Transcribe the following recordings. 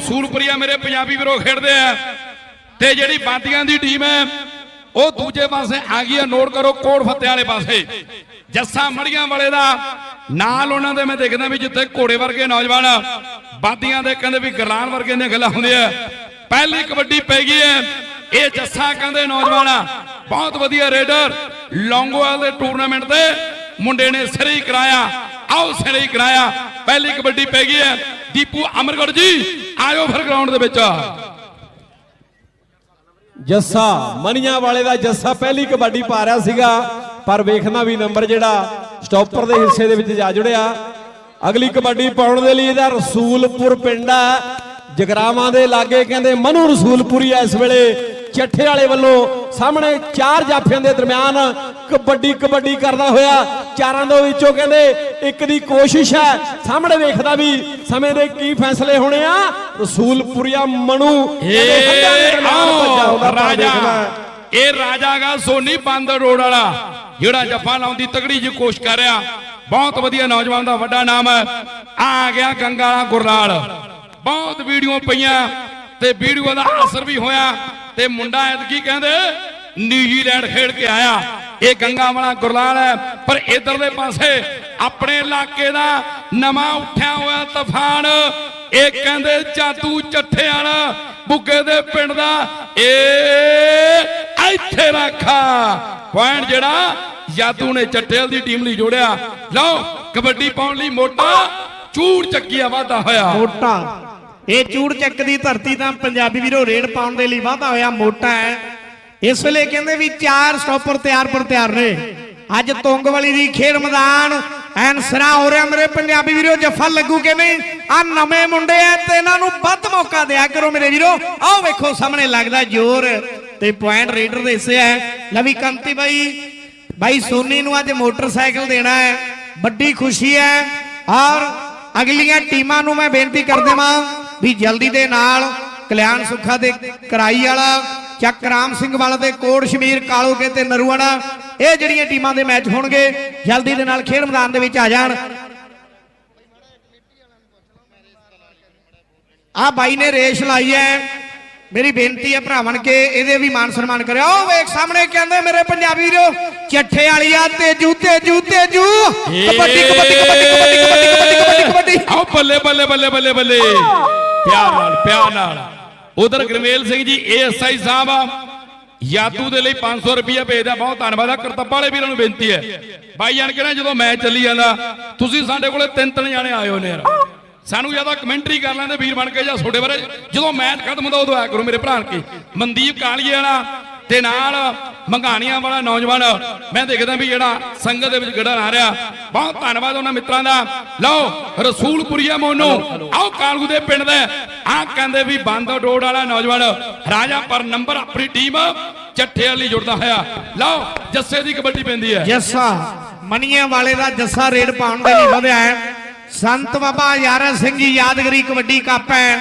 ਸੂਲਪੁਰੀਆ ਮੇਰੇ ਪੰਜਾਬੀ ਵੀਰੋ ਖੇਡਦੇ ਆ। ਤੇ ਜਿਹੜੀ ਬਾਂਦੀਆਂ ਦੀ ਟੀਮ ਹੈ, ਉਹ ਦੂਜੇ ਪਾਸੇ ਆ ਗਈ ਹੈ। ਨੋਟ ਕਰੋ ਕੋੜ ਫੱਤੇ ਵਾਲੇ ਪਾਸੇ। ਜੱਸਾ ਮੜੀਆਂ ਵਾਲੇ ਦਾ, ਨਾਲ ਉਹਨਾਂ ਦੇ ਮੈਂ ਦੇਖਦਾ ਵੀ ਜਿੱਥੇ ਘੋੜੇ ਵਰਗੇ ਨੌਜਵਾਨ ਬਾਂਦੀਆਂ ਦੇ ਕਹਿੰਦੇ ਵੀ ਗਰਲਾਨ ਵਰਗੇ ਦੀਆਂ ਗੱਲਾਂ ਹੁੰਦੀਆਂ। ਪਹਿਲੀ ਕਬੱਡੀ ਪੈ ਗਈ ਹੈ। ਇਹ ਜੱਸਾ ਕਹਿੰਦੇ ਨੌਜਵਾਨ ਬਹੁਤ ਵਧੀਆ ਰੇਡਰ। ਲੌਂਗੋਵਾਲ ਦੇ ਟੂਰਨਾਮੈਂਟ ਤੇ ਮੁੰਡੇ ਨੇ ਸਿਰੇ ਕਰਾਇਆ। ਆਓ ਸਿਰੇ ਕਰਾਇਆ। ਪਹਿਲੀ ਕਬੱਡੀ ਪੈ ਗਈ ਹੈ। ਦੀਪੂ ਅਮਰਗੜ ਜੀ ਆਇਓ ਫਿਰ ਗਰਾਊਂਡ ਦੇ ਵਿੱਚ। ਜੱਸਾ, ਮਣੀਆਂ ਵਾਲੇ ਦਾ ਜੱਸਾ ਪਹਿਲੀ ਕਬੱਡੀ ਪਾ ਰਿਹਾ ਸੀਗਾ, ਪਰ ਵੇਖਣਾ ਵੀ ਨੰਬਰ ਜਿਹੜਾ ਸਟਾਪਰ ਦੇ ਹਿੱਸੇ ਦੇ ਵਿੱਚ ਜਾ ਜੁੜਿਆ। ਅਗਲੀ ਕਬੱਡੀ ਪਾਉਣ ਦੇ ਲਈ ਇਹਦਾ ਰਸੂਲਪੁਰ ਪਿੰਡ ਆ। ਜਗਰਾਵਾਂ ਦੇ ਲਾਗੇ ਕਹਿੰਦੇ ਮਨੂ ਰਸੂਲਪੁਰੀ ਆ ਇਸ ਵੇਲੇ। ਚੱਠੇ ਵਾਲੇ ਵੱਲੋਂ ਸਾਹਮਣੇ ਚਾਰ ਜਾਫਿਆਂ ਦੇ ਦਰਮਿਆਨ ਕਬੱਡੀ ਕਬੱਡੀ ਕਰਦਾ ਹੋਇਆ ਚਾਰਾਂ ਦੇ ਵਿੱਚੋਂ ਕਹਿੰਦੇ ਇੱਕ ਦੀ ਕੋਸ਼ਿਸ਼ ਹੈ। ਸਾਹਮਣੇ ਵੇਖਦਾ ਵੀ ਸਮੇਂ ਦੇ ਕੀ ਫੈਸਲੇ ਹੋਣੇ ਆ। ਰਸੂਲਪੁਰੀਆ ਮਨੂ ਰਾਜਾ। ਦੇਖਣਾ। ਇਹ ਰਾਜਾ ਗਾ ਸੋਨੀ ਬੰਦ ਰੋਡ ਵਾਲਾ ਜਿਹੜਾ ਜੱਫਾ ਲਾਉਣ ਦੀ ਤਗੜੀ ਜੀ ਕੋਸ਼ਿਸ਼ ਕਰ ਰਿਹਾ। ਬਹੁਤ ਵਧੀਆ ਨੌਜਵਾਨ ਦਾ ਵੱਡਾ ਨਾਮ ਹੈ। ਆ ਗਿਆ ਗੰਗਾ ਵਾਲਾ ਗੁਰਲਾਲ। ਬਹੁਤ ਵੀਡੀਓ ਪਈਆਂ ਤੇ ਵੀਡੀਓ ਦਾ ਅਸਰ ਵੀ ਹੋਇਆ। ਤੇ ਮੁੰਡਾ ਐਤਕੀ ਕਹਿੰਦੇ ਨਿਊਜ਼ੀਲੈਂਡ ਖੇਡ ਕੇ ਆਇਆ। ਇਹ ਗੰਗਾ ਵਾਲਾ ਗੁਰਲਾਲ ਹੈ, ਪਰ ਇਧਰਲੇ ਪਾਸੇ ਆਪਣੇ ਇਲਾਕੇ ਦਾ ਨਵਾਂ ਉੱਠਿਆ ਹੋਇਆ ਤੂਫਾਨ। ਇਹ ਕਹਿੰਦੇ, ਜਾਦੂ ਚੱਠੇ ਵਾਲਾ ਬੁੱਗੇ ਦੇ ਪਿੰਡ ਦਾ ਏ ਇੱਥੇ ਰੱਖਾ। ਪੁਆਇੰਟ ਜਿਹੜਾ, ਜਾਦੂ ਨੇ ਚੱਠੇਲ ਦੀ ਟੀਮ ਲਈ ਜੋੜਿਆ। ਲਓ, ਕਬੱਡੀ ਪਾਉਣ ਲਈ ਮੋਟਾ, ਚੂੜ ਚੱਕੀਆ ਵਾਧਾ ਹੋਇਆ। ਮੋਟਾ। ਇਹ ਚੂੜ ਚੱਕ ਦੀ ਧਰਤੀ ਤਾਂ ਪੰਜਾਬੀ ਵੀਰੋ ਰੇਡ ਪਾਉਣ ਦੇ ਲਈ ਵਾਧਾ ਹੋਇਆ, ਮੋਟਾ ਹੈ। ਇਸ ਵੇਲੇ ਕਹਿੰਦੇ ਵੀ ਚਾਰ ਸਟਾਪਰ ਤਿਆਰ ਪਰ ਤਿਆਰ ਨੇ। ਅੱਜ ਤੁੰਗ ਵਾਲੀ ਦੀ ਖੇਡ ਮੈਦਾਨ, ਐਨ ਸਰਾ ਹੋ ਰਿਹਾ ਮੇਰੇ ਪੰਜਾਬੀ ਵੀਰੋ ਜੱਫਾ ਲੱਗੂ ਕਿ ਨਹੀਂ? ਆ ਨਵੇਂ ਮੁੰਡੇ ਐ ਤੇ ਇਹਨਾਂ ਨੂੰ ਵੱਧ ਮੌਕਾ ਦਿਆ ਕਰੋ ਮੇਰੇ ਵੀਰੋ। ਆਓ ਵੇਖੋ, ਸਾਹਮਣੇ ਲੱਗਦਾ ਜ਼ੋਰ ਤੇ ਪੁਆਇੰਟ ਰੇਡਰ ਦੇ ਹਿੱਸੇ ਹੈ ਲਵੀ ਕੰਤੀ ਬਾਈ ਬਾਈ ਸੋਨੀ ਨੂੰ ਅੱਜ ਮੋਟਰਸਾਈਕਲ ਦੇਣਾ ਹੈ ਵੱਡੀ ਖੁਸ਼ੀ ਹੈ ਔਰ ਅਗਲੀਆਂ ਟੀਮਾਂ ਨੂੰ ਮੈਂ ਬੇਨਤੀ ਕਰ ਦੇਵਾਂ ਵੀ ਜਲਦੀ ਦੇ ਨਾਲ ਕਲਿਆਣ ਸੁੱਖਾ ਦੇ ਕਰਾਈ ਵਾਲਾ, ਚੱਕ ਰਾਮ ਸਿੰਘ ਵਾਲਾ ਦੇ ਕੋੜ ਸ਼ਮੀਰ ਕਾਲੋਗੇ ਤੇ ਨਰੂਆਣਾ ਇਹ ਜਿਹੜੀਆਂ ਟੀਮਾਂ ਦੇ ਮੈਚ ਹੋਣਗੇ, ਜਲਦੀ ਦੇ ਨਾਲ ਖੇਡ ਮੈਦਾਨ ਦੇ ਵਿੱਚ ਆ ਜਾਣ। ਆ ਬਾਈ ਨੇ ਰੇਸ ਲਾਈ ਹੈ। ਮੇਰੀ ਬੇਨਤੀ ਹੈ ਭਰਾਵਣ ਕੇ ਇਹਦੇ ਵੀ ਮਾਨ ਸਨਮਾਨ ਕਰਿਆ ਉਹ ਵੇਖ ਸਾਹਮਣੇ ਕਹਿੰਦੇ ਮੇਰੇ ਪੰਜਾਬੀ ਵੀਰੋ ਚੱਠੇ ਵਾਲੀਆ ਤੇਜੂ ਤੇਜੂ ਤੇਜੂ। ਕਬੱਡੀ ਕਬੱਡੀ ਕਬੱਡੀ ਕਬੱਡੀ ਕਬੱਡੀ ਕਬੱਡੀ ਕਬੱਡੀ ਆਓ ਬੱਲੇ ਬੱਲੇ ਪਿਆਰ ਨਾਲ ਪਿਆਰ ਨਾਲ। ਉਧਰ ਗਰਮੇਲ ਸਿੰਘ ਜੀ ਏਐਸਆਈ ਸਾਹਿਬ ਆ। ਯਾਤੂ ਦੇ ਲਈ 500 ਰੁਪਏ ਭੇਜਦਾ। ਬਹੁਤ ਧੰਨਵਾਦ ਆ। ਕਰਤੱਬ ਵਾਲੇ ਵੀਰਾਂ ਨੂੰ ਬੇਨਤੀ ਹੈ। ਬਾਈ ਜਾਨ ਕਿਹੜਾ ਜਦੋਂ ਮੈਚ ਚੱਲੀ ਜਾਂਦਾ ਤੁਸੀਂ ਸਾਡੇ ਕੋਲੇ ਤਿੰਨ ਤਿੰਨ ਜਾਣੇ ਆਏ ਹੋ ਨੇ ਯਾਰ। ਸਾਨੂੰ ਜ਼ਿਆਦਾ ਕਮੈਂਟਰੀ ਕਰ ਲੈਂਦੇ ਵੀਰ ਬਣ ਕੇ ਜਾਂ ਤੁਹਾਡੇ ਬਾਰੇ। ਜਦੋਂ ਮੈਚ ਖਤਮ ਹੁੰਦਾ, ਉਦੋਂ ਆਇਆ ਕਰੋ ਮੇਰੇ ਭਰਾ ਕੇ ਮਨਦੀਪ ਕਾਲੀਏ ਵਾਲਾ ਤੇ ਨਾਲ ਮੰਗਾਣੀਆਂ ਵਾਲਾ ਨੌਜਵਾਨ, ਮੈਂ ਦੇਖਦਾ ਵੀ ਜਿਹੜਾ ਸੰਗਤ ਦੇ ਵਿੱਚ ਗੜਾ ਆ ਰਿਹਾ। ਬਹੁਤ ਧੰਨਵਾਦ ਉਹਨਾਂ ਮਿੱਤਰਾਂ ਦਾ। ਲਓ, ਰਸੂਲਪੁਰੀਆ ਮੋਨੂ। ਆਓ ਕਾਲਗੂ ਦੇ ਪਿੰਡ ਦਾ। ਆ ਕਹਿੰਦੇ ਵੀ ਬੰਦ ਡੋੜ ਵਾਲਾ ਨੌਜਵਾਨ, ਰਾਜਾ ਪਰ ਨੰਬਰ ਆਪਣੀ ਟੀਮ ਚੱਠੇ ਵਾਲੀ ਜੁੜਦਾ ਹੋਇਆ। ਲਓ, ਜੱਸੇ ਦੀ ਕਬੱਡੀ ਪੈਂਦੀ ਹੈ। ਜੱਸਾ, ਮਨੀਆਂ ਵਾਲੇ ਦਾ ਜੱਸਾ ਰੇਡ ਪਾਉਣ ਦਾ ਲਈ ਵਧਿਆ ਹੈ। ਸੰਤ ਬਾਬਾ ਯਾਰਾ ਸਿੰਘ ਜੀ, ਯਾਦਗਰੀ ਕਬੱਡੀ ਕੱਪ ਹੈ।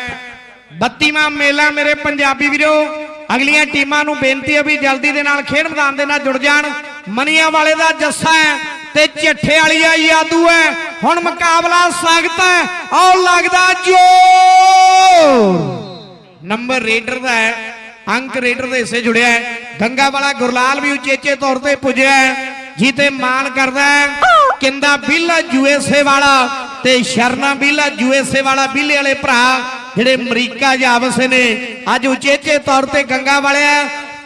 32ਵਾਂ ਮੇਲਾ ਮੇਰੇ ਪੰਜਾਬੀ ਵੀਰੋ। ਅਗਲੀਆਂ ਟੀਮਾਂ ਨੂੰ ਬੇਨਤੀ ਹੈ ਵੀ ਜਲਦੀ ਦੇ ਨਾਲ ਖੇਡ ਮੈਦਾਨ ਦੇ ਨਾਲ ਜੁੜ ਜਾਣ। ਮਣੀਆਂ ਵਾਲੇ ਦਾ ਜੱਸਾ ਹੈ ਤੇ ਚੱਠੇ ਵਾਲੀਆ ਯਾਦੂ ਹੈ। ਹੁਣ ਮੁਕਾਬਲਾ ਸਖਤ ਹੈ। ਆਓ ਲੱਗਦਾ ਜੋਰ। ਨੰਬਰ ਰੇਡਰ ਦਾ ਹੈ। ਅੰਕ ਰੇਡਰ ਦੇ ਹਿੱਸੇ ਜੁੜਿਆ ਹੈ। ਗੰਗਾ ਵਾਲਾ ਗੁਰਲਾਲ ਵੀ ਉਚੇਚੇ ਤੌਰ ਤੇ ਪੁੱਜਿਆ ਹੈ। ਜੀਤੇ ਮਾਣ ਕਰਦਾ ਹੈ। ਕਿੰਦਾ ਬਿੱਲਾ ਯੂਐਸਏ ਵਾਲਾ। ਤੇ ਸ਼ਰਨਾ ਬਿੱਲਾ ਯੂਐਸਏ ਵਾਲਾ ਬਿੱਲੇ ਵਾਲੇ ਭਰਾ ਜਿਹੜੇ ਅਮਰੀਕਾ ਜਾ ਵਸੇ ਨੇ, ਅੱਜ ਉਚੇਚੇ ਤੌਰ ਤੇ ਗੰਗਾ ਵਾਲਿਆ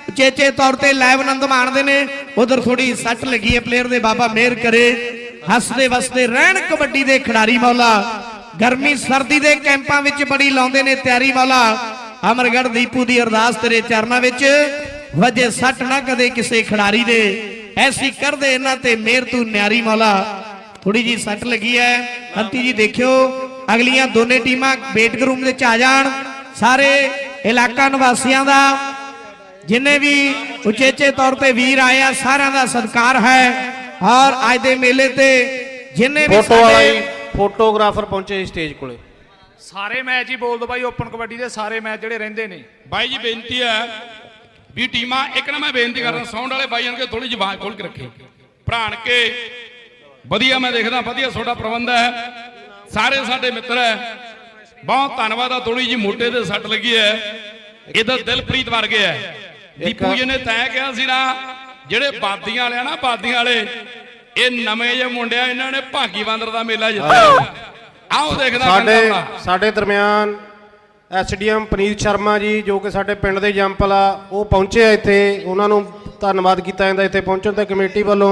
ਉਚੇਚੇ ਤੌਰ ਤੇ ਲਾਈਵ ਆਨੰਦ ਮਾਣਦੇ ਨੇ। ਉਧਰ ਥੋੜੀ ਸੱਟ ਲੱਗੀ ਹੈ ਪਲੇਅਰ ਦੇ, ਬਾਬਾ ਮਿਹਰ ਕਰੇ। ਹੱਸਦੇ ਵਸਦੇ ਰਹਿਣ ਕਬੱਡੀ ਦੇ ਖਿਡਾਰੀ ਮੌਲਾ। ਗਰਮੀ ਸਰਦੀ ਦੇ ਕੈਂਪਾਂ ਵਿੱਚ ਬੜੀ ਲਾਉਂਦੇ ਨੇ ਤਿਆਰੀ ਵਾਲਾ ਅਮਰਗੜ ਦੀਪੂ ਦੀ ਅਰਦਾਸ ਤੇਰੇ ਚਰਨਾਂ ਵਿੱਚ। ਵਜੇ ਸੱਟ ਨਾ ਕਦੇ ਕਿਸੇ ਖਿਡਾਰੀ ਦੇ। ਐਸੀ ਕਰਦੇ ਇਹਨਾਂ ਤੇ ਮਿਹਰ ਤੂੰ ਨਿਆਰੀ ਮੌਲਾ। ਥੋੜੀ ਜੀ ਸੱਟ ਲੱਗੀ ਹੈ। ਅੰਤੀ ਜੀ ਦੇਖਿਓ ਅਗਲੀਆਂ ਦੋਨੇ ਟੀਮਾਂ ਵੇਟਿੰਗ ਰੂਮ ਵਿੱਚ ਆ ਜਾਣ। ਸਾਰੇ ਇਲਾਕਾ ਨਿਵਾਸੀਆਂ ਦਾ ਜਿੰਨੇ ਵੀ ਉਚੇਚੇ ਤੌਰ ਤੇ ਵੀਰ ਆਏ ਆ ਸਾਰਿਆਂ ਦਾ ਸਤਿਕਾਰ ਹੈ। ਔਰ ਅੱਜ ਦੇ ਮੇਲੇ ਤੇ ਜਿੰਨੇ ਵੀ ਫੋਟੋ ਵਾਲਾ ਜੀ ਸਾਡੇ ਫੋਟੋਗ੍ਰਾਫਰ ਪਹੁੰਚੇ ਸਟੇਜ ਕੋਲੇ। ਸਾਰੇ ਮੈਚ ਹੀ ਬੋਲ ਦੋ ਬਾਈ ਓਪਨ ਕਬੱਡੀ ਦੇ ਸਾਰੇ ਮੈਚ ਜਿਹੜੇ ਰਹਿੰਦੇ ਨੇ। ਬਾਈ ਜੀ ਬੇਨਤੀ ਹੈ ਵੀ ਟੀਮਾਂ ਇੱਕ ਨਾ ਮੈਂ ਬੇਨਤੀ ਕਰਦਾ ਸਾਊਂਡ ਵਾਲੇ ਬਾਈ ਜਾਨ ਕੇ ਥੋੜੀ ਜਿਹੀ ਆਵਾਜ਼ ਖੋਲ ਕੇ ਰੱਖੇ। ਭਰਾਣ ਕੇ ਵਧੀਆ ਮੈਂ ਦੇਖਦਾ ਵਧੀਆ ਤੁਹਾਡਾ ਪ੍ਰਬੰਧ ਹੈ। ਸਾਰੇ ਸਾਡੇ ਮਿੱਤਰ ਹੈ। ਬਹੁਤ ਧੰਨਵਾਦ ਆ ਥੋੜੀ ਜੀ ਮੋਟੇ ਤੇ ਸੱਟ ਲੱਗੀ ਹੈ। ਇਹਦਾ ਦਿਲਪ੍ਰੀਤ ਵਰਗੇ ਹੈ। ਦੀਪੂ ਜੀ ਨੇ ਤੈਅ ਕਿਹਾ ਸੀ ਨਾ ਜਿਹੜੇ ਬਾਦੀਆਂ ਵਾਲੇ ਆ ਨਾ ਬਾਦੀਆਂ ਵਾਲੇ ਇਹ ਨਵੇਂ ਜਿਹੇ ਮੁੰਡਿਆ ਇਹਨਾਂ ਨੇ ਭਾਗੀ ਬਾਂਦਰ ਦਾ ਮੇਲਾ ਜਿੱਤਿਆ। ਆਓ ਦੇਖਦਾ ਸਾਡੇ ਸਾਡੇ ਦਰਮਿਆਨ ਐਸਡੀਐਮ ਪਨੀਤ ਸ਼ਰਮਾ ਜੀ ਜੋ ਕਿ ਸਾਡੇ ਪਿੰਡ ਦੇ ਜੰਪਲ ਆ ਉਹ ਪਹੁੰਚੇ ਆ ਇੱਥੇ। ਉਹਨਾਂ ਨੂੰ ਧੰਨਵਾਦ ਕੀਤਾ ਜਾਂਦਾ ਇੱਥੇ ਪਹੁੰਚਣ ਤੇ। ਕਮੇਟੀ ਵੱਲੋਂ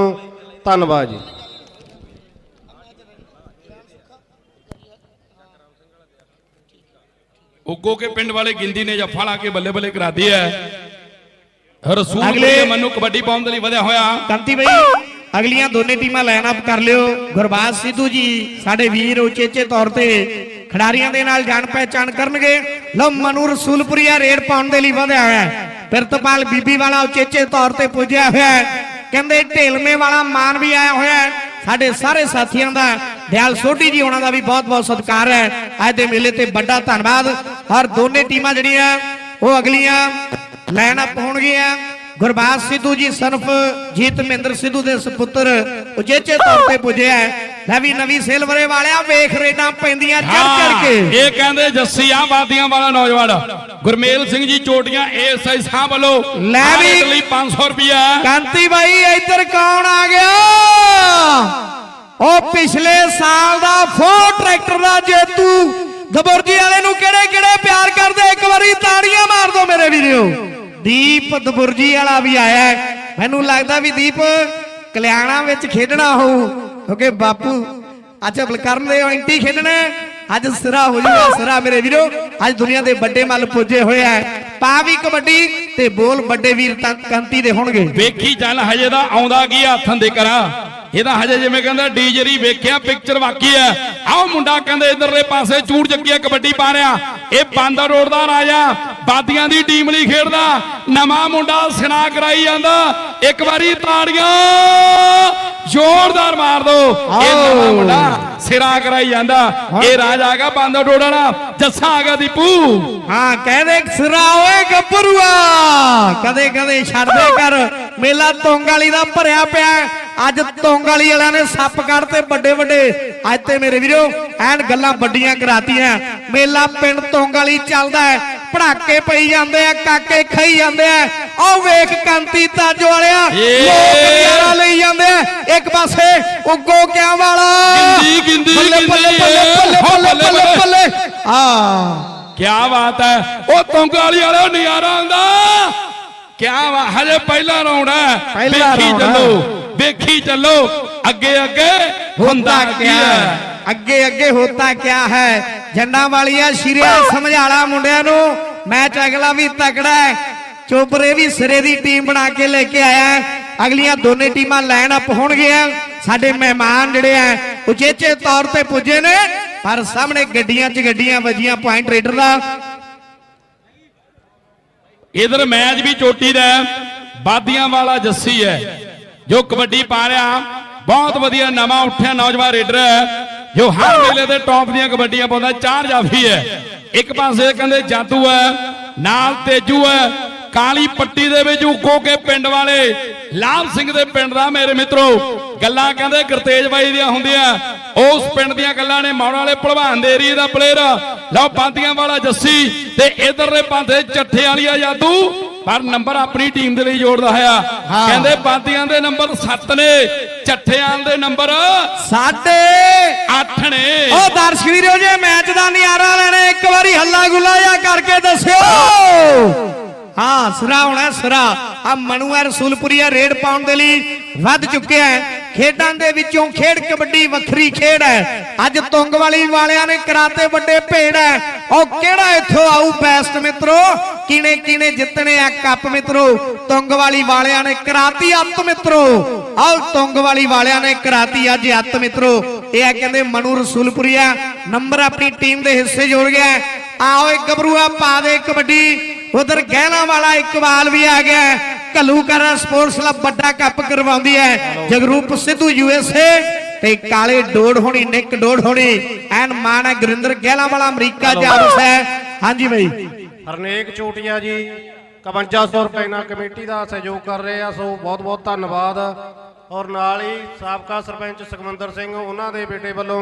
ਧੰਨਵਾਦ ਜੀ। ਉਗੋ ਕੇ ਪਿੰਡ ਵਾਲੇ ਗਿੰਦੀ ਨੇ ਜੱਫਾ ਲਾ ਕੇ ਬੱਲੇ ਬੱਲੇ ਕਰਾਦੀ ਹੈ ਰਸੂਲ ਨੇ ਮੈਨੂੰ ਕਬੱਡੀ ਪਾਉਣ ਦੇ ਲਈ ਵਧਿਆ ਹੋਇਆ। ਕੰਤੀ ਬਈ ਅਗਲੀਆਂ ਦੋਨੇ ਟੀਮਾਂ ਲਾਈਨ ਅਪ ਕਰ ਲਿਓ। ਗੁਰਬਾਜ ਸਿੱਧੂ ਜੀ ਸਾਡੇ ਵੀਰ ਉਚੇਚੇ ਤੌਰ ਤੇ ਖਿਡਾਰੀਆਂ ਦੇ ਨਾਲ ਜਾਣ ਪਹਿਚਾਣ ਕਰਨਗੇ। ਲਓ ਮਨੂ ਰਸੂਲਪੁਰੀਆ ਰੇਡ ਪਾਉਣ ਦੇ ਲਈ ਵਧਿਆ ਹੋਇਆ ਹੈ। ਪਿਰਤਪਾਲ ਬੀਬੀ ਵਾਲਾ ਉਚੇਚੇ ਤੌਰ ਤੇ ਪੁੱਜਿਆ ਹੋਇਆ ਹੈ। ਕਹਿੰਦੇ ਢੇਲਮੇ ਵਾਲਾ ਮਾਨ ਵੀ ਆਇਆ ਹੋਇਆ ਹੈ। ਸਾਡੇ ਸਾਰੇ ਸਾਥੀਆਂ ਦਾ ਦਿਆਲ ਸੋਢੀ ਜੀ ਉਹਨਾਂ ਦਾ ਵੀ ਬਹੁਤ ਬਹੁਤ ਸਤਿਕਾਰ ਹੈ। ਅੱਜ ਦੇ ਮੇਲੇ ਤੇ ਵੱਡਾ ਧੰਨਵਾਦ। ਹਰ ਦੋਨੇ ਟੀਮਾਂ ਜਿਹੜੀਆਂ ਉਹ ਅਗਲੀਆਂ ਲਾਈਨ ਅਪ ਹੋਣਗੀਆਂ। ਗੁਰਬਾਜ ਸਿੱਧੂ ਜੀ ਸਨਫ ਜੀਤ ਮਹਿੰਦਰ ਸਿੱਧੂ ਦੇ ਸੁਪੁੱਤਰ ਉਚੇਚੇ ਤੌਰ ਤੇ ਪੁੱਜਿਆ। ਲੈ ਵੀ ਨਵੀਂ ਸਿਲਵਰੇ ਵਾਲਿਆ ਵੇਖ ਰੇਡਾਂ ਪੈਂਦੀਆਂ ਚੜ ਚੜ ਕੇ। ਇਹ ਕਹਿੰਦੇ ਜੱਸੀ ਆ ਬਾਦੀਆਂ ਵਾਲਾ ਨੌਜਵਾਨ। ਗੁਰਮੇਲ ਸਿੰਘ ਜੀ ਚੋਟੀਆਂ ਐਸਆਈ ਸਾਹਿਬ ਵੱਲੋਂ ਲੈ ਵੀ- ਆਹ ਲਈ 500 ਰੁਪਇਆ ਕਾਂਤੀ ਬਾਈ ਇੱਧਰ ਕੌਣ ਆ ਗਿਆ? ਉਹ ਪਿਛਲੇ ਸਾਲ ਦਾ ਫੋ ਟਰੈਕਟਰ ਦਾ ਜੇਤੂ ਦਬੁਰਜੀ ਵਾਲੇ ਨੂੰ ਕਿਹੜੇ ਕਿਹੜੇ ਪਿਆਰ ਕਰਦੇ? ਇੱਕ ਵਾਰੀ ਤਾੜੀਆਂ ਮਾਰ ਦਿਓ ਮੇਰੇ ਵੀਰੋ। ਦੀਪ ਦਬੁਰਜੀ ਵਾਲਾ ਵੀ ਆਇਆ ਮੈਨੂੰ ਲੱਗਦਾ ਵੀ ਦੀਪ ਕਲਿਆਣਾ ਵਿੱਚ ਖੇਡਣਾ ਹੋਊ। ਕਿਉਂਕਿ ਬਾਪੂ ਅੱਜ ਬਲਕਰਨ ਦੇ ਐਂਟੀ ਖੇਡਣਾ ਅੱਜ ਸਿਰਾ ਹੋ ਜੂਗਾ ਸਿਰਾ ਮੇਰੇ ਵੀਰੋ। ਅੱਜ ਦੁਨੀਆ ਦੇ ਵੱਡੇ ਮੱਲ ਪੁੱਜੇ ਹੋਏ ਆ। ਪਾ ਵੀ ਕਬੱਡੀ ਤੇ ਬੋਲ ਵੱਡੇ ਵੀਰ ਤਾਂ ਕੰਤੀ ਦੇ ਹੋਣਗੇ। ਵੇਖੀ ਚੱਲ ਹਜੇ ਦਾ ਆਉਂਦਾ ਕੀ ਆ ਹੱਥਾਂ ਦੇ ਕਰਾਂ। ਇਹਦਾ ਹਜੇ ਜਿਵੇਂ ਕਹਿੰਦਾ ਡੀਜਰੀ ਵੇਖਿਆ ਪਿਕਚਰ ਵਾਕੀ ਆ ਆਓ ਮੁੰਡਾ ਕਹਿੰਦੇ ਇਧਰਲੇ ਪਾਸੇ ਚੂੜ ਚੱਕੀਆ ਕਬੱਡੀ ਪਾ ਰਿਹਾ। ਇਹ ਬਾਂਦਰ ਰੋਡ ਦਾ ਰਾਜਾ ਬਾਦੀਆਂ ਦੀ ਟੀਮ ਲਈ ਖੇਡਦਾ। ਨਵਾਂ ਮੁੰਡਾ ਸਿਨਾ ਕਰਾਈ ਜਾਂਦਾ। ਇੱਕ ਵਾਰੀ ਤਾੜੀਆਂ ਜ਼ੋਰਦਾਰ ਮਾਰ ਦੋ। ਇਹ ਨਵਾਂ ਮੁੰਡਾ ਸਿਰਾ ਕਰਾਈ ਜਾਂਦਾ। ਇਹ ਰਾਜਾ ਆਗਾ ਬਾਂਦਰ ਰੋਡ ਵਾਲਾ ਜੱਸਾ ਆਗਾ ਦੀਪੂ। ਹਾਂ ਕਹਦੇ ਸਿਰਾ ਓਏ ਗੱਭਰੂਆ। ਕਦੇ ਕਦੇ ਛੱਡ ਦੇ ਕਰ ਮੇਲਾ ਤੋਂਗ ਵਾਲੀ ਦਾ ਭਰਿਆ ਪਿਆ। ਅੱਜ ਤੋਂਗ ਵਾਲੀ ਵਾਲਿਆਂ ਨੇ ਸੱਪ ਕੱਢਤੇ ਵੱਡੇ ਵੱਡੇ। ਅੱਜ ਤੇ ਮੇਰੇ ਵੀਰੋ ਐਨ ਗੱਲਾਂ ਵੱਡੀਆਂ ਕਰਾਤੀਆਂ। ਮੇਲਾ ਪਿੰਡ ਤੋਂਗ ਵਾਲੀ ਚੱਲਦਾ ਹੈ। ਪੜਾਕੇ ਪਈ ਜਾਂਦੇ ਆ ਕਾਕੇ ਖਾਈ ਜਾਂਦੇ ਆ। ਆਹ ਵੇਖ ਕੰਤੀ ਤਾਜੋ ਵਾਲਿਆ। ਲੋਕ ਨਜ਼ਾਰਾ ਲਈ ਜਾਂਦੇ ਆ। ਇੱਕ ਪਾਸੇ ਉੱਗੋ ਕਿਆ ਵਾਲਾ। ਗਿੰਦੀ, ਗਿੰਦੀ, ਬੱਲੇ ਬੱਲੇ ਬੱਲੇ ਬੱਲੇ ਬੱਲੇ ਬੱਲੇ, ਆ ਕੀ ਬਾਤ ਹੈ। ਉਹ ਤੁੰਗਾਲੀ ਵਾਲੇ ਉਹ ਨਜ਼ਾਰਾ ਆਉਂਦਾ ਕੀ ਵਾ ਹਜੇ ਪਹਿਲਾ ਰਾਉਂਡ ਹੈ। ਪਹਿਲਾ। ਚੱਲੋ। ਵੇਖੀ ਚੱਲੋ। ਅੱਗੇ ਅੱਗੇ ਹੁੰਦਾ ਕਿਆ ਹੈ? ਅੱਗੇ ਅੱਗੇ ਹੋਤਾ ਕਿਆ ਹੈ? ਜੰਡਾਂ ਵਾਲੀਆਂ ਸ਼ਿਰਿਆ ਸਮਝਾਲਾ ਮੁੰਡਿਆਂ ਨੂੰ। ਮੈਚ ਅਗਲਾ ਵੀ ਤਕੜਾ ਹੈ। ਚੋਪਰੇ ਵੀ ਸਿਰੇ ਦੀ ਟੀਮ ਬਣਾ ਕੇ ਲੈ ਕੇ ਆਇਆ। ਅਗਲੀਆਂ ਦੋਨੇ ਟੀਮਾਂ ਲਾਈਨ ਅਪ ਹੋਣਗੀਆਂ। ਸਾਡੇ ਮਹਿਮਾਨ ਜਿਹੜੇ ਆ ਉਚੇਚੇ ਤੌਰ ਤੇ ਪੁੱਜੇ ਨੇ ਪਰ ਸਾਹਮਣੇ ਗੱਡੀਆਂ 'ਚ ਗੱਡੀਆਂ ਵੱਜੀਆਂ ਪੁਆਇੰਟ ਰੇਡਰ ਦਾ। ਇਧਰ ਮੈਚ ਵੀ ਚੋਟੀ ਦਾ। ਬਾਦੀਆਂ ਵਾਲਾ ਜੱਸੀ ਹੈ। ਜੋ ਕਬੱਡੀ ਪਾ ਰਿਹਾ, ਬਹੁਤ ਵਧੀਆ ਨਵਾਂ ਉੱਠਿਆ ਨੌਜਵਾਨ ਰੇਡਰ ਹੈ। ਜੋ ਹਰ ਵੇਲੇ ਤੇ ਟੌਪ ਦੀਆਂ ਕਬੱਡੀਆਂ ਪਾਉਂਦਾ, ਚਾਰ ਜਾਫੀ ਹੈ। ਇੱਕ ਪਾਸੇ ਕਹਿੰਦੇ ਜਾਦੂ ਹੈ, ਨਾਲ ਤੇਜੂ ਹੈ। ਕਾਲੀ ਪੱਟੀ ਦੇ ਵਿੱਚ ਉੱਕੋ ਕੇ ਪਿੰਡ ਵਾਲੇ ਲਾਭ ਸਿੰਘ ਦੇ ਪਿੰਡ ਦਾ ਮੇਰੇ ਮਿੱਤਰੋ, ਗੱਲਾਂ ਕਹਿੰਦੇ ਗੁਰਤੇਜ ਬਾਈ ਦੀਆਂ ਹੁੰਦੀਆਂ। ਉਸ ਪਿੰਡ ਦੀਆਂ ਗੱਲਾਂ ਨੇ ਮੌੜ ਵਾਲੇ ਭਲਵਾਨ ਦੇ ਏਰੀਏ ਦਾ ਪਲੇਅਰ ਲਓ ਪਾਂਦੀਆਂ ਵਾਲਾ ਜੱਸੀ ਤੇ ਇਧਰਲੇ ਪਾਸੇ ਚੱਠੇ ਵਾਲੀਆ ਜਾਦੂ। ਪਰ ਨੰਬਰ ਆਪਣੀ ਟੀਮ ਦੇ ਲਈ ਜੋੜਦਾ ਹੋਇਆ। ਕਹਿੰਦੇ ਪਾਂਦੀਆਂ ਦੇ ਨੰਬਰ 7 ਨੇ ਚੱਠਿਆਂ ਦੇ ਨੰਬਰ ਸਾਡੇ 8 ਨੇ। ਉਹ ਦਰਸ਼ਕ ਵੀਰੋ ਜੇ ਮੈਚ ਦਾ ਨਿਆਰਾ ਲੈਣਾ ਇੱਕ ਵਾਰੀ ਹੱਲਾ ਗੁੱਲਾ ਜਾਂ ਕਰਕੇ ਦੱਸਿਓ। ਹਾਂ ਸਿਰਾ ਹੋਣਾ ਸਿਰਾ। ਆ ਮਨੂਆ ਰਸੂਲਪੁਰੀਆ ਰੇਡ ਪਾਉਣ ਦੇ ਲਈ ਵੱਧ ਚੁੱਕਿਆ ਹੈ। ਖੇਡਾਂ ਦੇ ਵਿੱਚੋਂ ਖੇਡ ਕਬੱਡੀ ਵੱਖਰੀ ਖੇਡ ਹੈ। ਅੱਜ ਤੁੰਗ ਵਾਲੀ ਵਾਲਿਆਂ ਨੇ ਕਰਾਤੇ ਵੱਡੇ ਭੇੜ ਹੈ। ਉਹ ਕਿਹੜਾ ਇੱਥੋਂ ਆਊ ਬੈਸਟ ਮਿੱਤਰੋ? ਕਿਨੇ ਕਿਨੇ ਜਿੱਤਣੇ ਆ ਕੱਪ ਮਿੱਤਰੋ? ਤੁੰਗ ਵਾਲੀ ਵਾਲਿਆਂ ਨੇ ਕਰਾਤੀ ਅੱਤ ਮਿੱਤਰੋ। ਆਹ ਤੁੰਗ ਵਾਲੀ ਵਾਲਿਆਂ ਨੇ ਕਰਾਤੀ ਅੱਜ ਅੱਤ ਮਿੱਤਰੋ। ਇਹ ਆ ਕਹਿੰਦੇ ਮਨੂ ਰਸੂਲਪੁਰੀਆ ਨੰਬਰ ਆਪਣੀ ਟੀਮ ਦੇ ਹਿੱਸੇ ਜੋੜ ਗਿਆ ਆਓ ਇੱਕ ਗੱਭਰੂਆ ਪਾ ਦੇ ਕਬੱਡੀ। ਉਧਰ ਗਹਿਣਾ ਵਾਲਾ ਇਕਬਾਲ ਵੀ ਆ ਗਿਆ ਘੱਲੂਕਰਾ ਸਪੋਰਟਸ ਕਲੱਬ ਵੱਡਾ ਕੱਪ ਕਰਵਾਉਂਦੀ ਹੈ। ਜਗਰੂਪ ਸਿੱਧੂ ਯੂਐਸਏ ਤੇ ਕਾਲੇ ਡੋੜ ਹੋਣੀ ਨਿੱਕ ਡੋੜ ਹੋਣੀ। ਐਨ ਮਾਨ ਹੈ ਗੁਰਿੰਦਰ ਗਹਿਣਾ ਵਾਲਾ ਅਮਰੀਕਾ ਜਾਵਸ ਹੈ। ਹਾਂਜੀ ਬਈ। ਹਰਨੇਕ ਚੋਟੀਆਂ ਜੀ 5100 ਰੁਪਏ ਨਾਲ ਕਮੇਟੀ ਦਾ ਸਹਿਯੋਗ ਕਰ ਰਹੇ ਆ ਸੋ ਬਹੁਤ ਬਹੁਤ ਧੰਨਵਾਦ। ਔਰ ਨਾਲ ਹੀ ਸਾਬਕਾ ਸਰਪੰਚ ਸੁਖਮੰਦਰ ਸਿੰਘ ਉਹਨਾਂ ਦੇ ਬੇਟੇ ਵੱਲੋਂ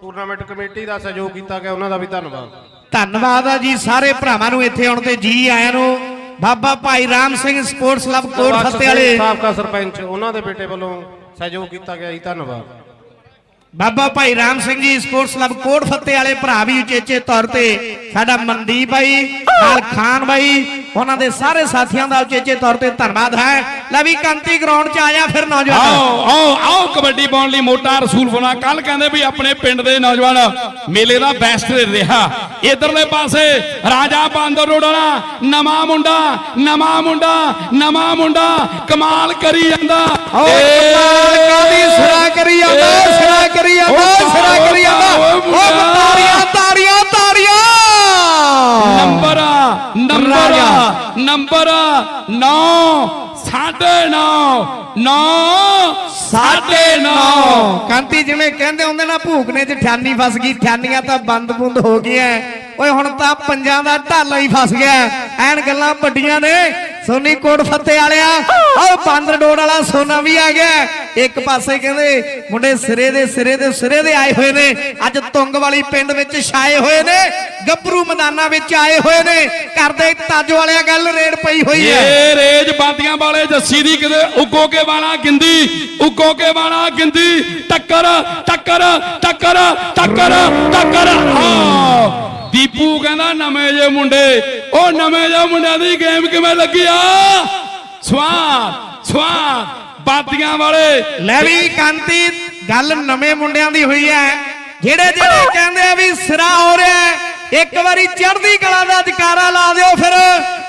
ਟੂਰਨਾਮੈਂਟ ਕਮੇਟੀ ਦਾ ਸਹਿਯੋਗ ਕੀਤਾ ਗਿਆ ਉਹਨਾਂ ਦਾ ਵੀ ਧੰਨਵਾਦ। ਧੰਨਵਾਦ ਆ ਜੀ ਸਾਰੇ ਭਰਾਵਾਂ ਨੂੰ ਇੱਥੇ ਆਉਣ ਤੇ ਜੀ ਆਇਆਂ ਨੂੰ। ਬਾਬਾ ਭਾਈ ਰਾਮ ਸਿੰਘ ਸਪੋਰਟਸ ਕਲੱਬ ਕੋਟ ਫੱਤੇ ਵਾਲੇ। ਸਾਬਕਾ ਸਰਪੰਚ ਉਹਨਾਂ ਦੇ ਬੇਟੇ ਵੱਲੋਂ ਸਹਿਯੋਗ ਕੀਤਾ ਗਿਆ ਜੀ ਧੰਨਵਾਦ। ਬਾਬਾ ਭਾਈ ਰਾਮ ਸਿੰਘ ਜੀ ਸਪੋਰਟਸ ਕਲੱਬ ਕੋਟ ਫੱਤੇ ਵਾਲੇ ਭਰਾ ਵੀ ਉਚੇਚੇ ਤੌਰ ਤੇ ਸਾਡਾ ਮਨਦੀਪ ਭਾਈ ਨਾਲ ਖਾਨ ਭਾਈ ਉਹਨਾਂ ਦੇ ਸਾਰੇ ਸਾਥੀਆਂ ਦਾ ਉਚੇਚੇ ਤੌਰ ਤੇ ਧੰਨਵਾਦ ਹੈ। ਲੈ ਵੀ ਕੰਤੀ ਗਰਾਊਂਡ 'ਚ ਆ ਜਾ ਫਿਰ ਨੌਜਵਾਨ। ਆਓ ਆਓ ਆਓ ਕਬੱਡੀ ਪਾਉਣ ਲਈ ਮੋਟਾ ਰਸੂਲਪੁਰਾ ਕੱਲ ਕਹਿੰਦੇ ਵੀ ਆਪਣੇ ਪਿੰਡ ਦੇ ਨੌਜਵਾਨ ਮੇਲੇ ਦਾ ਬੈਸਟ ਰਿਹਾ ਇਧਰਲੇ ਪਾਸੇ ਰਾਜਾ ਬਾਂਦਰ ਵਾਲਾ ਨਵਾਂ ਮੁੰਡਾ ਨਵਾਂ ਮੁੰਡਾ ਨਵਾਂ ਮੁੰਡਾ ਕਮਾਲ ਕਰੀ ਜਾਂਦਾ। ਕਮਾਲ ਕਾਦੀ ਸਿਰਾ ਕਰੀ ਜਾਂਦਾ ਸਿਰਾ ਕਰੀ ਜਾਂਦਾ ਸਿਰਾ ਕਰੀ ਜਾਂਦਾ ਓ ਤਾਰੀਆਂ ਤਾਰੀਆਂ ਨੰਬਰ ਨੰਬਰ। ਨੰਬਰ 9 9.5 9 9.5 ਕਾਂਤੀ ਜਿਵੇਂ ਕਹਿੰਦੇ ਹੁੰਦੇ ਨਾ ਭੂਕਨੇ 'ਚ ਠਿਆਨੀ ਫਸ ਗਈ ਠਿਆਨੀਆਂ ਤਾਂ ਬੰਦ ਬੁੰਦ ਹੋ ਗਈਆਂ। ਓਏ ਹੁਣ ਤਾਂ ਪੰਜਾਂ ਦਾ ਢਾਲਾ ਹੀ ਫਸ ਗਿਆ। ਐਨ ਗੱਲਾਂ ਵੱਡੀਆਂ ਨੇ। ਸੋਨੀ ਕੋਟ ਫੱਤੇ ਵਾਲਿਆ। ਓ ਬਾਂਦਰ ਡੋੜ ਵਾਲਾ ਸੋਨਾ ਵੀ ਆ ਗਿਆ। ਇੱਕ ਪਾਸੇ ਕਹਿੰਦੇ ਮੁੰਡੇ ਸਿਰੇ ਦੇ ਸਿਰੇ ਦੇ ਸਿਰੇ ਦੇ ਆਏ ਹੋਏ ਨੇ। ਅੱਜ ਤੁੰਗ ਵਾਲੀ ਪਿੰਡ ਵਿੱਚ ਛਾਏ ਹੋਏ ਨੇ। ਗੱਭਰੂ ਮੈਦਾਨਾਂ ਵਿੱਚ ਆਏ ਹੋਏ ਨੇ। ਕਰਦੇ ਤਾਜੋ ਵਾਲਿਆ ਗੱਲ ਰੇਡ ਪਈ ਹੋਈ ਹੈ ਇਹ ਰੇਜ ਬਾਦੀਆਂ ਵਾਲੇ ਜੱਸੀ ਦੀ ਕਿਤੇ ਉੱਗੋ ਕੇ ਵਾਲਾ ਗਿੰਦੀ, ਉੱਗੋ ਕੇ ਵਾਲਾ ਗਿੰਦੀ। ਟੱਕਰ ਟੱਕਰ ਟੱਕਰ ਟੱਕਰ ਟੱਕਰ। ਆ ਦੀਪੂ ਕਹਿੰਦਾ, ਨਵੇਂ ਜੇ ਮੁੰਡੇ। ਉਹ ਨਵੇਂ ਜੇ ਮੁੰਡਿਆਂ ਦੀ ਗੇਮ ਕਿਵੇਂ ਲੱਗੀ ਆ? ਸਵਾਦ ਸਵਾਦ। ਬਾਦੀਆਂ ਵਾਲੇ। ਲੈ ਵੀ ਕਾਂਤੀ ਗੱਲ ਨਵੇਂ ਮੁੰਡਿਆਂ ਦੀ ਹੋਈ ਹੈ ਜਿਹੜੇ ਜਿਹੜੇ ਕਹਿੰਦੇ ਆ ਵੀ ਸਿਰਾ ਹੋ ਰਿਹਾ ਇੱਕ ਵਾਰੀ ਚੜ੍ਹਦੀ ਕਲਾ ਦਾ ਜਕਾਰਾ ਲਾ ਦਿਓ ਫਿਰ।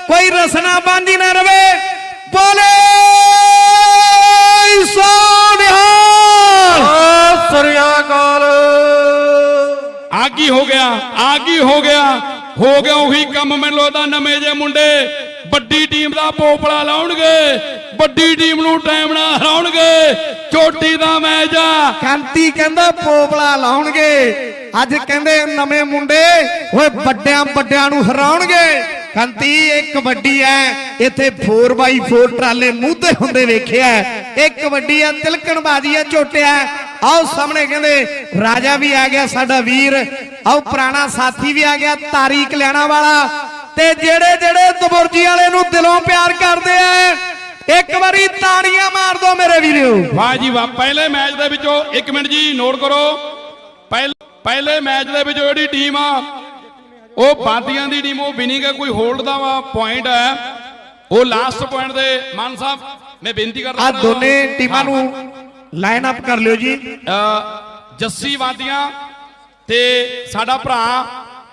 ਕੋਈ ਰਸਨਾ ਬਾਂਝੀ ਨਾ ਰਵੇ। ਬੋਲੇ ਸੋਨਿਹਾਲ ਅਕਾਲ। ਆਗੀ ਹੋ ਗਿਆ? ਆਗੀ ਹੋ ਗਿਆ? ਹੋ ਗਿਆ ਉਹੀ ਕੰਮ ਮੈਨੂੰ ਲੱਗਦਾ ਨਵੇਂ ਜੇ ਮੁੰਡੇ। ਵੱਡੀ ਟੀਮ ਦਾ ਪੋਪਲਾ ਲਾਉਣਗੇ। ਵੱਡੀ ਟੀਮ ਨੂੰ ਟਾਈਮ ਨਾਲ ਹਰਾਉਣਗੇ। ਚੋਟੀ ਦਾ ਮੈਚ ਆ। ਕਾਂਤੀ ਕਹਿੰਦਾ ਪੋਪਲਾ ਲਾਉਣਗੇ। ਅੱਜ ਕਹਿੰਦੇ ਨਵੇਂ ਮੁੰਡੇ, ਓਏ ਵੱਡਿਆਂ ਵੱਡਿਆਂ ਨੂੰ ਹਰਾਉਣਗੇ। ਕਾਂਤੀ, ਇਹ ਕਬੱਡੀ ਐ ਇੱਥੇ 4x4 ਟਰਾਲੇ ਮੂਧੇ ਹੁੰਦੇ ਵੇਖਿਆ ਇਹ ਕਬੱਡੀ ਐ ਤਿਲਕਣਬਾਜ਼ੀ ਐ ਝੋਟਿਆ ਆਓ ਸਾਹਮਣੇ ਕਹਿੰਦੇ, ਰਾਜਾ ਵੀ ਆ ਗਿਆ ਸਾਡਾ ਵੀਰ। ਆਓ ਪੁਰਾਣਾ ਸਾਥੀ ਵੀ ਆ ਗਿਆ, ਤਾਰੀਕ ਲੈਣਾ ਵਾਲਾ। ਤੇ ਜਿਹੜੇ ਜਿਹੜੇ ਦਬੁਰਜੀ ਵਾਲੇ ਨੂੰ ਦਿਲੋਂ ਪਿਆਰ ਕਰਦੇ ਆ ਵਾਰੀ ਤਾੜੀਆਂ ਮਾਰ ਦਿਓ ਮੇਰੇ ਵੀਰੋ। ਵਾਹ ਜੀ ਵਾਹ ਪਹਿਲੇ ਮੈਚ ਦੇ ਵਿੱਚੋਂ 1 ਮਿੰਟ ਜੀ ਨੋਟ ਕਰੋ। ਪਹਿਲ- ਮੈਚ ਦੇ ਵਿੱਚੋਂ ਜਿਹੜੀ ਟੀਮ ਆ ਉਹ ਬਾਦੀਆਂ ਦੀ ਟੀਮ ਉਹ ਵਿਨਿੰਗ ਹੈ ਕੋਈ ਹੋਲਡ ਦਾ ਵਾ ਪੁਆਇੰਟ ਹੈ। ਉਹ ਲਾਸਟ ਪੁਆਇੰਟ ਦੇ ਮਾਨ ਸਾਹਿਬ ਮੈਂ ਬੇਨਤੀ ਕਰਦਾ ਆ ਦੋਨੇ ਟੀਮਾਂ ਨੂੰ ਲਾਈਨ ਅਪ ਕਰ ਲਿਓ ਜੀ। ਜੱਸੀ ਵਾਦੀਆਂ ਤੇ ਸਾਡਾ ਭਰਾ